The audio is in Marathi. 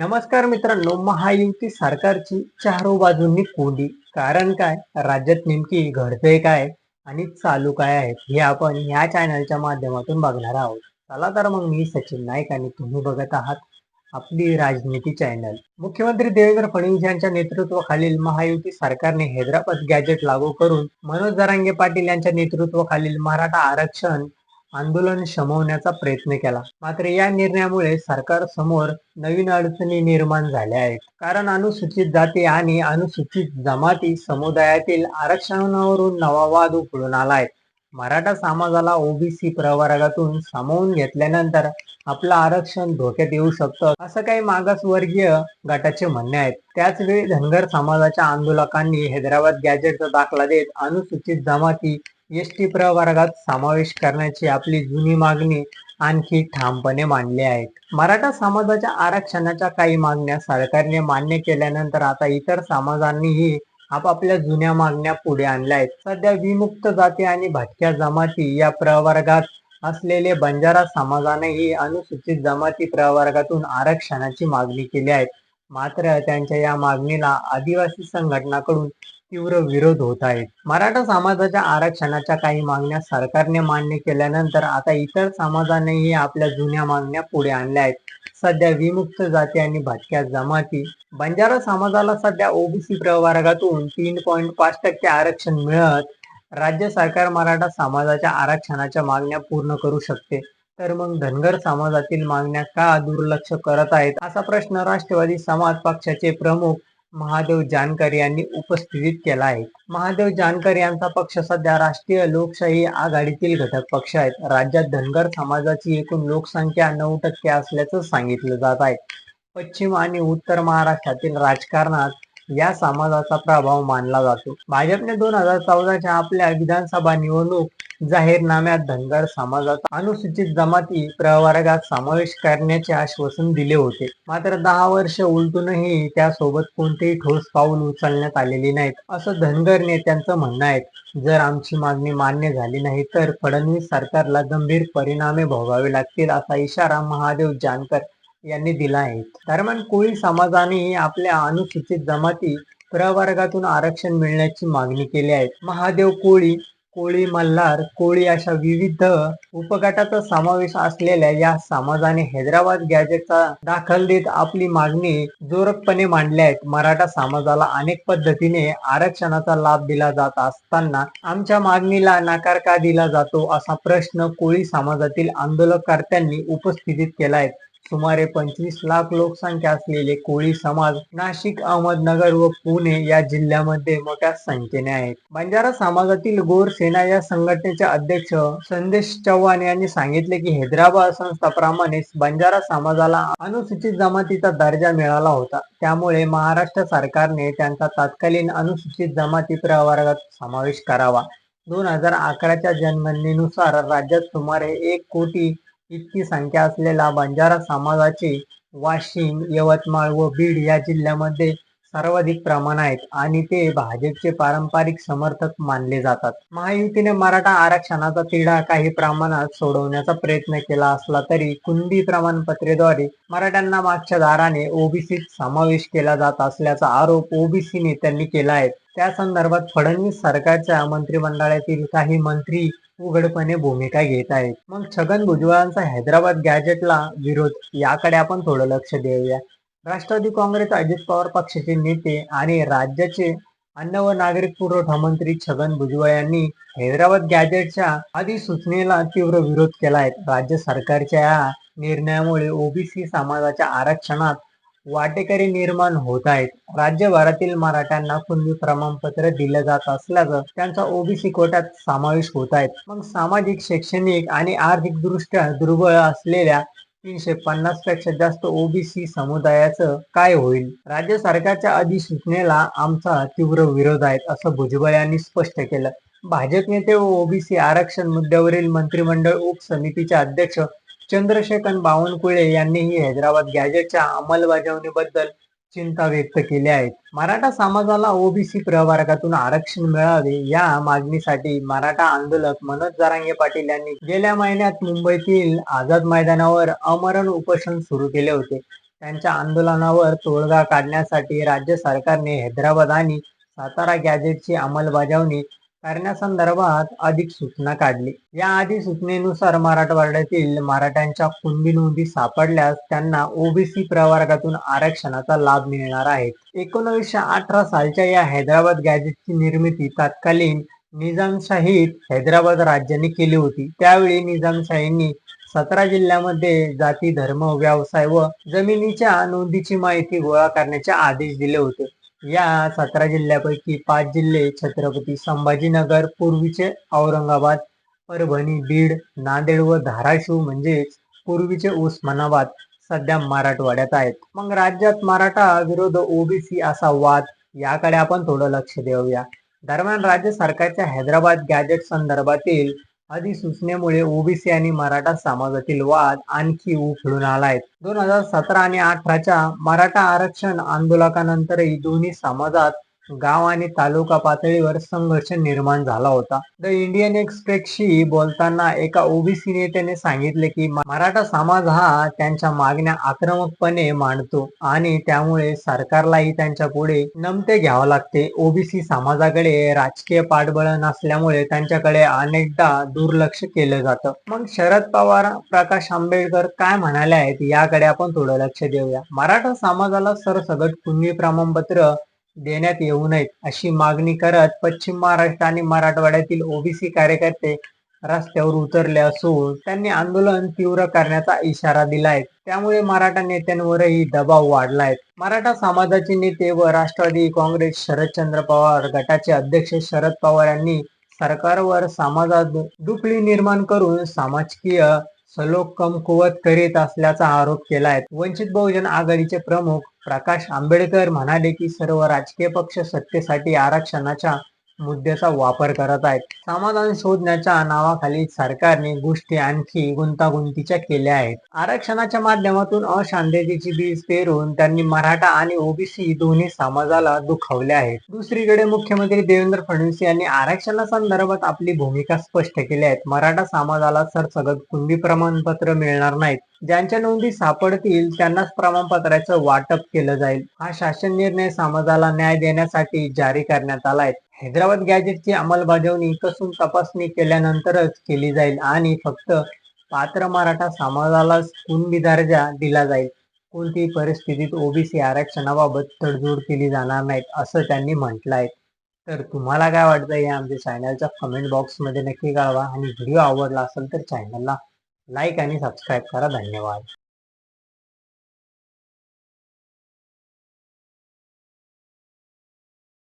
नमस्कार मित्रांनो महायुती सरकारची चारो बाजूंनी कोंडी. कारण काय? राज्यात नेमकी घडतंय काय आणि चालू काय आहे हे आपण या चॅनलच्या माध्यमातून बघणार आहोत. चला तर मग मी सचिन नाईक आणि तुम्ही बघत आहात आपली राजनीती चॅनल मुख्यमंत्री देवेंद्र फडणवीस यांच्या नेतृत्वाखालील महायुती सरकारने हैदराबाद गॅजेट लागू करून मनोज जरांगे पाटील यांच्या नेतृत्वाखालील मराठा आरक्षण आंदोलन शमवण्याचा प्रयत्न केला. मात्र या निर्णयामुळे सरकार समोर नवीन अडचणी निर्माण झाल्या आहेत. कारण अनुसूचित जाती आणि अनुसूचित जमाती समुदायातील आरक्षणावरून नवा वाद उकळून आहे मराठा समाजाला ओबीसी प्रवर्गातून सामावून घेतल्यानंतर आपलं आरक्षण धोक्यात येऊ शकतं असं काही मागासवर्गीय गटाचे म्हणणे आहेत. त्याच वेळी धनगर समाजाच्या आंदोलकांनी हैदराबाद गॅजेटचा दाखला देत अनुसूचित जमाती एस टी प्रवर्गात समावेश करण्याची आपली जुनी मागणी आणखी ठामपणे मांडली आहेत. मराठा समाजाच्या आरक्षणाच्या काही मागण्या सरकारने मान्य केल्यानंतर आता इतर समाजांनीही आपापल्या जुन्या मागण्या पुढे आणल्या आहेत. सध्या विमुक्त जाती आणि भटक्या जमाती या प्रवर्गात असलेले बंजारा समाजानेही अनुसूचित जमाती प्रवर्गातून आरक्षणाची मागणी केली आहे. मात्र त्यांच्या या मागणीला आदिवासी संघटनाकडून तीव्र विरोध होत आहे. मराठा समाजाच्या आरक्षणाच्या काही मागण्या सरकारने मान्य केल्यानंतर आता इतर समाजानेही आपल्या जुन्या मागण्या पुढे आणल्या आहेत. सध्या विमुक्त जाती आणि भटक्या जमाती. बंजारा समाजाला सध्या ओबीसी प्रवर्गातून तीन पॉईंट पाच टक्के आरक्षण मिळत राज्य सरकार मराठा समाजाच्या आरक्षणाच्या मागण्या पूर्ण करू शकते. तर मग धनगर समाजातील मागण्या का दुर्लक्ष करत आहेत? असा प्रश्न राष्ट्रवादी समाज पक्षाचे प्रमुख महादेव जानकर यांनी उपस्थित केला आहे. महादेव जानकर यांचा पक्ष सध्या राष्ट्रीय लोकशाही आघाडीतील घटक पक्ष आहेत. राज्यात धनगर समाजाची एकूण लोकसंख्या नऊ टक्के असल्याचं सांगितलं जात आहे. पश्चिम आणि उत्तर महाराष्ट्रातील राजकारणात या समाजाचा प्रभाव मानला जातो. भाजपने दोन हजार चौदाच्या आपल्या विधानसभा निवडणूक जाहीरनाम्यात धनगर समाजाचा अनुसूचित जमाती प्रवर्गात समावेश करण्याचे आश्वासन दिले होते. मात्र दहा वर्ष उलटूनही त्यासोबत कोणतेही ठोस पाऊल उचलण्यात आलेली नाहीत असं धनगर नेत्यांचं म्हणणं आहे. जर आमची मागणी मान्य झाली नाही तर फडणवीस सरकारला गंभीर परिणामे भोगावे लागतील असा इशारा महादेव जानकर यांनी दिला आहे. दरम्यान कोळी समाजाने आपल्या अनुसूचित जमाती प्रवर्गातून आरक्षण मिळण्याची मागणी केली आहे. महादेव कोळी कोळी मल्हार कोळी अशा विविध उपगटाचा समावेश असलेल्या या समाजाने हैदराबाद गॅजेटचा दाखल देत आपली मागणी जोरकपणे मांडली आहेत मराठा समाजाला अनेक पद्धतीने आरक्षणाचा लाभ दिला जात असताना आमच्या मागणीला नकार का दिला जातो असा प्रश्न कोळी समाजातील आंदोलनकर्त्यांनी उपस्थितीत केला आहे. सुमारे पंचवीस लाख लोकसंख्या असलेले कोळी समाज नाशिक अहमदनगर व पुणे या जिल्ह्यामध्ये मोठ्या संख्येने आहेत. बंजारा समाजातील गोर सेना या संघटनेचे अध्यक्ष संदेश चव्हाण यांनी सांगितले की हैदराबाद संस्थाप्रमाणेच बंजारा समाजाला अनुसूचित जमातीचा दर्जा मिळाला होता. त्यामुळे महाराष्ट्र सरकारने त्यांचा तत्कालीन अनुसूचित जमाती प्रवर्गात समावेश करावा. दोन हजार अकराच्या जनगणनेनुसार राज्यात सुमारे एक कोटी इतकी संख्या असलेला बंजारा समाजाचे वाशिम यवतमाळ व बीड या जिल्ह्यामध्ये सर्वाधिक प्रमाण आहेत आणि ते भाजपचे पारंपरिक समर्थक मानले जातात. महायुतीने मराठा आरक्षणाचा तिढा काही प्रमाणात सोडवण्याचा प्रयत्न केला असला तरी कुंडी प्रमाणपत्रेद्वारे मराठ्यांना मागच्या दाराने ओबीसीत समावेश केला जात असल्याचा आरोप ओबीसी नेत्यांनी केला आहे. त्या संदर्भात फडणवीस सरकारच्या मंत्रिमंडळातील काही मंत्री उघडपणे भूमिका घेत आहेत. मग छगन भुजबळांचा हैदराबाद गॅजेटला विरोध याकडे आपण थोडं लक्ष देऊया. राष्ट्रवादी काँग्रेस अजित पवार पक्षाचे नेते आणि राज्याचे अन्न व नागरिक पुरवठा मंत्री छगन भुजबळ यांनी हैदराबाद गॅजेटच्या अधिसूचनेला तीव्र विरोध केला आहे राज्य सरकारच्या या निर्णयामुळे ओबीसी समाजाच्या आरक्षणात वाटेकरी निर्माण होत आहेत. राज्यभरातील मराठ्यांना कुणबी प्रमाणपत्र दिलं जात असल्याचं त्यांचा ओबीसी कोट्यात समावेश होत आहेत मग सामाजिक शैक्षणिक आणि आर्थिक दृष्ट्या दुर्बळ असलेल्या तीनशे पन्नासपेक्षा जास्त ओबीसी समुदायाचं काय होईल? राज्य सरकारच्या अधिसूचनेला आमचा तीव्र विरोध आहे असं भुजबळ यांनी स्पष्ट केलं. भाजप नेते व ओबीसी आरक्षण मुद्द्यावरील मंत्रिमंडळ उपसमितीचे अध्यक्ष चंद्रशेखर बावनकुळे यांनीही हैदराबाद गॅजेटच्या अंमलबजावणीबद्दल चिंता व्यक्त केली आहे मराठा समाजाला ओबीसी प्रवर्गातून आरक्षण मिळावे या मागणीसाठी मराठा आंदोलक मनोज जारांगे पाटील यांनी गेल्या महिन्यात मुंबईतील आझाद मैदानावर अमरण उपोषण सुरू केले होते. त्यांच्या आंदोलनावर तोडगा काढण्यासाठी राज्य सरकारने हैदराबाद आणि सातारा गॅजेटची अंमलबजावणी करण्यासंदर्भात अधिक सूचना काढली. या अधिसूचनेनुसार मराठवाड्यातील मराठ्यांच्या कुणबी नोंदी सापडल्यास त्यांना ओबीसी प्रवर्गातून आरक्षणाचा लाभ मिळणार आहे. एकोणीसशे अठरा सालच्या या हैदराबाद गॅजेटची निर्मिती तत्कालीन निजामशाहीत हैदराबाद राज्याने केली होती. त्यावेळी निजामशाहींनी सतरा जिल्ह्यामध्ये जाती धर्म व्यवसाय व जमिनीच्या नोंदीची माहिती गोळा करण्याचे आदेश दिले होते. या सतरा जिल्ह्यापैकी पाच जिल्हे छत्रपती संभाजीनगर पूर्वीचे औरंगाबाद परभणी बीड नांदेड व धाराशिव म्हणजेच पूर्वीचे उस्मानाबाद सध्या मराठवाड्यात आहेत. मग राज्यात मराठा विरोध ओबीसी असा वाद याकडे आपण थोडं लक्ष देऊया. दरम्यान राज्य सरकारच्या हैदराबाद गॅजेट संदर्भातील अधिसूचनेमुळे ओबीसी आणि मराठा समाजातील वाद आणखी उफळून आलाय दोन हजार सतरा आणि अठराच्या मराठा आरक्षण आंदोलनानंतरही दोन्ही समाजात गाव आणि तालुका पातळीवर संघर्ष निर्माण झाला होता. द इंडियन एक्सप्रेसशी बोलताना एका ओबीसी नेत्याने सांगितले की मराठा समाज हा त्यांच्या मागण्या आक्रमकपणे मांडतो आणि त्यामुळे सरकारलाही त्यांच्या पुढे नमते घ्यावं लागते. ओबीसी समाजाकडे राजकीय पाठबळ नसल्यामुळे त्यांच्याकडे अनेकदा दुर्लक्ष केलं जातं. मग शरद पवार प्रकाश आंबेडकर काय म्हणाले आहेत? याकडे आपण थोडं लक्ष देऊया. मराठा समाजाला सरसगट कुणबी प्रमाणपत्र देण्यात येऊ नयेत अशी मागणी करत पश्चिम महाराष्ट्र आणि मराठवाड्यातील ओबीसी कार्यकर्ते रस्त्यावर उतरले असून त्यांनी आंदोलन तीव्र करण्याचा इशारा दिलाय. त्यामुळे मराठा नेत्यांवरही दबाव वाढलाय. मराठा समाजाचे नेते व राष्ट्रवादी काँग्रेस शरदचंद्र पवार गटाचे अध्यक्ष शरद पवार यांनी सरकारवर समाजात दुफळी निर्माण करून समाजकीय सलोक कमकुवत करीत असल्याचा आरोप केला आहे वंचित बहुजन आघाडीचे प्रमुख प्रकाश आंबेडकर म्हणाले की सर्व राजकीय पक्ष सत्तेसाठी आरक्षणाच्या मुद्द्याचा वापर करत आहेत. समाधान शोधण्याच्या नावाखाली सरकारने गोष्टी आणखी गुंतागुंतीच्या केल्या आहेत. आरक्षणाच्या माध्यमातून अशांततेची बीज पेरून त्यांनी मराठा आणि ओबीसी दोन्ही समाजाला दुखावले आहेत. दुसरीकडे मुख्यमंत्री देवेंद्र फडणवीस यांनी आरक्षणासंदर्भात आपली भूमिका स्पष्ट केली आहे मराठा समाजाला सरसगत कुणबी प्रमाणपत्र मिळणार नाहीत. ज्यांच्या नोंदी सापडतील त्यांनाच प्रमाणपत्राचं वाटप केलं जाईल. हा शासन निर्णय समाजाला न्याय देण्यासाठी जारी करण्यात आलाय हैदराबाद गॅजेटची अंमलबजावणी कसून तपासणी केल्यानंतरच केली जाईल आणि फक्त पात्र मराठा समाजालाच कुणबी दर्जा दिला जाईल. कोणतीही परिस्थितीत ओबीसी आरक्षणाबाबत तडजोड केली जाणार नाहीत असं त्यांनी म्हटलं आहे तर तुम्हाला काय वाटतं हे आमच्या चॅनलच्या कमेंट बॉक्समध्ये नक्की कळवा आणि व्हिडिओ आवडला असेल तर चॅनलला लाईक आणि सबस्क्राईब करा. धन्यवाद.